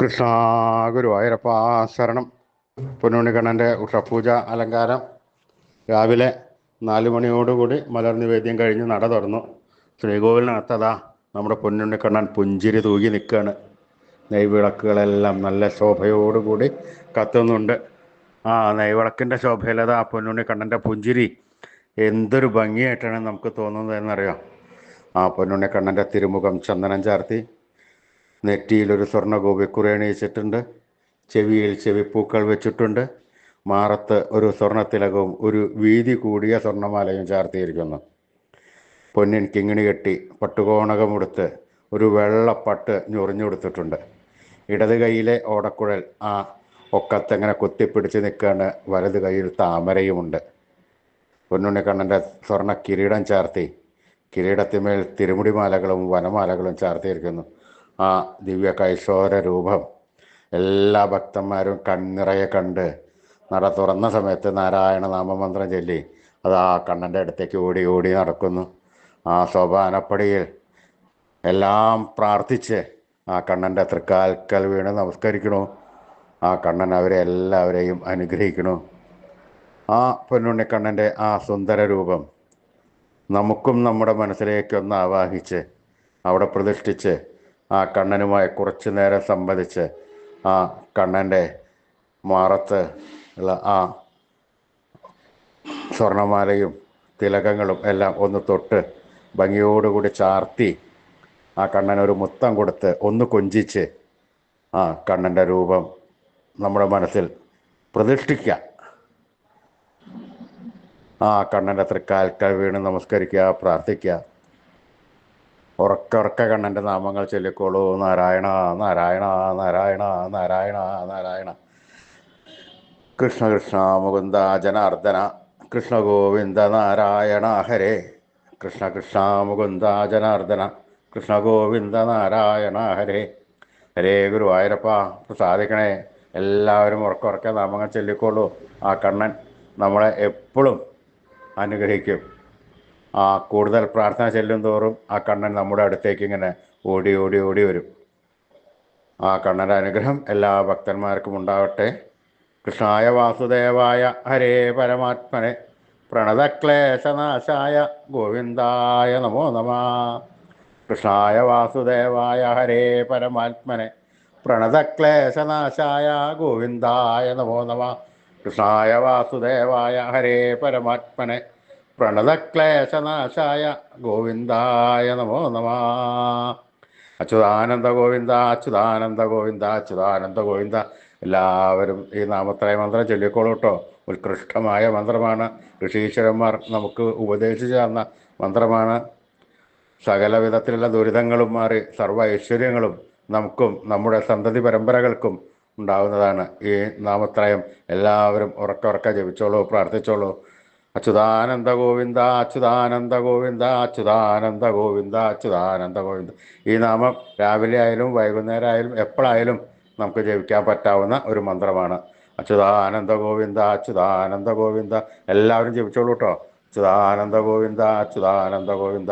കൃഷ്ണ ഗുരുവായൂരപ്പ ശരണം. പൊന്നുണിക്കണ്ണന്റെ ഉഷപൂജ അലങ്കാരം. രാവിലെ നാല് മണിയോടുകൂടി മലർ നിവേദ്യം കഴിഞ്ഞ് നട തുറന്നു. ശ്രീകോവിലിനകത്തതാ നമ്മുടെ പൊന്നുണ്ണിക്കണ്ണൻ പുഞ്ചിരി തൂകി നിൽക്കുകയാണ്. നെയ്വിളക്കുകളെല്ലാം നല്ല ശോഭയോടുകൂടി കത്തുന്നുണ്ട്. ആ നെയ്വിളക്കിന്റെ ശോഭയിലതാ പൊന്നുണ്ണിക്കണ്ണന്റെ പുഞ്ചിരി. എന്തൊരു ഭംഗിയായിട്ടാണ് നമുക്ക് തോന്നുന്നത് എന്നറിയാം ആ പൊന്നുണ്ണിക്കണ്ണന്റെ തിരുമുഖം ചന്ദനം ചാർത്തി. നെറ്റിയിൽ ഒരു സ്വർണ ഗോപിക്കുറി അണിയിച്ചിട്ടുണ്ട്. ചെവിയിൽ ചെവിപ്പൂക്കൾ വെച്ചിട്ടുണ്ട്. മാറത്ത് ഒരു സ്വർണത്തിലകവും ഒരു വീതി കൂടിയ സ്വർണമാലയും ചാർത്തിയിരിക്കുന്നു. പൊന്നിൻ കിങ്ങിണി കെട്ടി പട്ടുകോണകമെടുത്ത് ഒരു വെള്ളപ്പട്ട് ഞൊറിഞ്ഞുകൊടുത്തിട്ടുണ്ട് ഇടത് കൈയിലെ ഓടക്കുഴൽ ആ ഒക്കത്തെങ്ങനെ കുത്തിപ്പിടിച്ച് നിൽക്കുകയാണ് വലത് കൈയിൽ താമരയുമുണ്ട്. പൊന്നുണ്ണിക്കണ്ണന്റെ സ്വർണ കിരീടം ചാർത്തി. കിരീടത്തിന്മേൽ തിരുമുടിമാലകളും വനമാലകളും ചാർത്തിയിരിക്കുന്നു. ആ ദിവ്യ കൈശോര രൂപം എല്ലാ ഭക്തന്മാരും കണ്ണിറയെ കണ്ട് നട തുറന്ന സമയത്ത് നാരായണ നാമമന്ത്രം ചൊല്ലി അത് ആ കണ്ണന്റെ അടുത്തേക്ക് ഓടി ഓടി നടക്കുന്നു. ആ സോപാനപ്പടിയിൽ എല്ലാം പ്രാർത്ഥിച്ച് ആ കണ്ണന്റെ തൃക്കാൽക്കൽ വീണ് നമസ്കരിക്കണു. ആ കണ്ണൻ അവരെ എല്ലാവരെയും അനുഗ്രഹിക്കണു. ആ പൊന്നുണ്ണിക്കണ്ണന്റെ ആ സുന്ദര രൂപം നമുക്കും നമ്മുടെ മനസ്സിലേക്കൊന്ന് ആവാഹിച്ച് അവിടെ പ്രതിഷ്ഠിച്ച് ആ കണ്ണനുമായി കുറച്ചു നേരം സംബന്ധിച്ച് ആ കണ്ണന്റെ മാറത്ത് ഉള്ള ആ സ്വർണമാലയും തിലകങ്ങളും എല്ലാം ഒന്ന് തൊട്ട് ഭംഗിയോടുകൂടി ചാർത്തി ആ കണ്ണൻ ഒരു മുത്തം കൊടുത്ത് ഒന്ന് കൊഞ്ചിച്ച് ആ കണ്ണന്റെ രൂപം നമ്മുടെ മനസ്സിൽ പ്രതിഷ്ഠിക്കുക. ആ കണ്ണന്റെ തൃക്കാൽക്കൽ വീണ് നമസ്കരിക്കുക പ്രാർത്ഥിക്കുക. ഉറക്ക ഉറക്കെ കണ്ണന്റെ നാമങ്ങൾ ചൊല്ലിക്കോളൂ. നാരായണ നാരായണ നാരായണ നാരായണ നാരായണ. കൃഷ്ണ കൃഷ്ണ മുകുന്ദ ജനാർദ്ദന. കൃഷ്ണ ഗോവിന്ദ നാരായണ ഹരേ. കൃഷ്ണ കൃഷ്ണ മുകുന്ദ ജനാർദ്ദന. കൃഷ്ണ ഗോവിന്ദ നാരായണ ഹരേ. ഹരേ ഗുരുവായൂരപ്പ സാധിക്കണേ എല്ലാവരും ഉറക്കെ ഉറക്കെ നാമങ്ങൾ ചൊല്ലിക്കോളൂ. ആ കണ്ണൻ നമ്മളെ എപ്പോഴും അനുഗ്രഹിക്കും. ആ കൂടുതൽ പ്രാർത്ഥന ചെല്ലും തോറും ആ കണ്ണൻ നമ്മുടെ അടുത്തേക്ക് ഇങ്ങനെ ഓടി ഓടി ഓടി വരും. ആ കണ്ണന്റെ അനുഗ്രഹം എല്ലാ ഭക്തന്മാർക്കും ഉണ്ടാവട്ടെ. കൃഷ്ണായ വാസുദേവായ ഹരേ പരമാത്മനെ പ്രണതക്ലേശനാശായ ഗോവിന്ദായ നമോ നമ. കൃഷ്ണായ വാസുദേവായ ഹരേ പരമാത്മനെ പ്രണതക്ലേശനാശായ ഗോവിന്ദായ നമോ നമ. കൃഷ്ണായ വാസുദേവായ ഹരേ പരമാത്മനെ പ്രണതക്ലേശനാശായ ഗോവിന്ദായ നമോ നമ. അച്യുതാനന്ദ ഗോവിന്ദ അച്യുതാനന്ദ ഗോവിന്ദ അച്യുതാനന്ദ ഗോവിന്ദ. എല്ലാവരും ഈ നാമത്രയ മന്ത്രം ചൊല്ലിക്കോളൂ കേട്ടോ. ഉത്കൃഷ്ടമായ മന്ത്രമാണ്. ഋഷീശ്വരന്മാർ നമുക്ക് ഉപദേശിച്ചു തന്ന മന്ത്രമാണ്. സകല വിധത്തിലുള്ള ദുരിതങ്ങളും മാറി സർവ ഐശ്വര്യങ്ങളും നമുക്കും നമ്മുടെ സന്തതി പരമ്പരകൾക്കും ഉണ്ടാവുന്നതാണ് ഈ നാമത്രയം. എല്ലാവരും ഉറക്ക ഉറക്ക ജപിച്ചോളൂ പ്രാർത്ഥിച്ചോളൂ. അച്യുതാനന്ദ ഗോവിന്ദ അച്യുതാനന്ദ ഗോവിന്ദ അച്യുതാനന്ദ ഗോവിന്ദ. അച്യുതാനന്ദ ഗോവിന്ദ ഈ നാമം രാവിലെ ആയാലും വൈകുന്നേരം ആയാലും എപ്പോഴായാലും നമുക്ക് ജപിക്കാൻ പറ്റാവുന്ന ഒരു മന്ത്രമാണ്. അച്യുതാനന്ദ ഗോവിന്ദ അച്യുതാനന്ദ ഗോവിന്ദ. എല്ലാവരും ജപിച്ചോളൂ കേട്ടോ അച്യുതാനന്ദ ഗോവിന്ദ അച്യുതാനന്ദ ഗോവിന്ദ.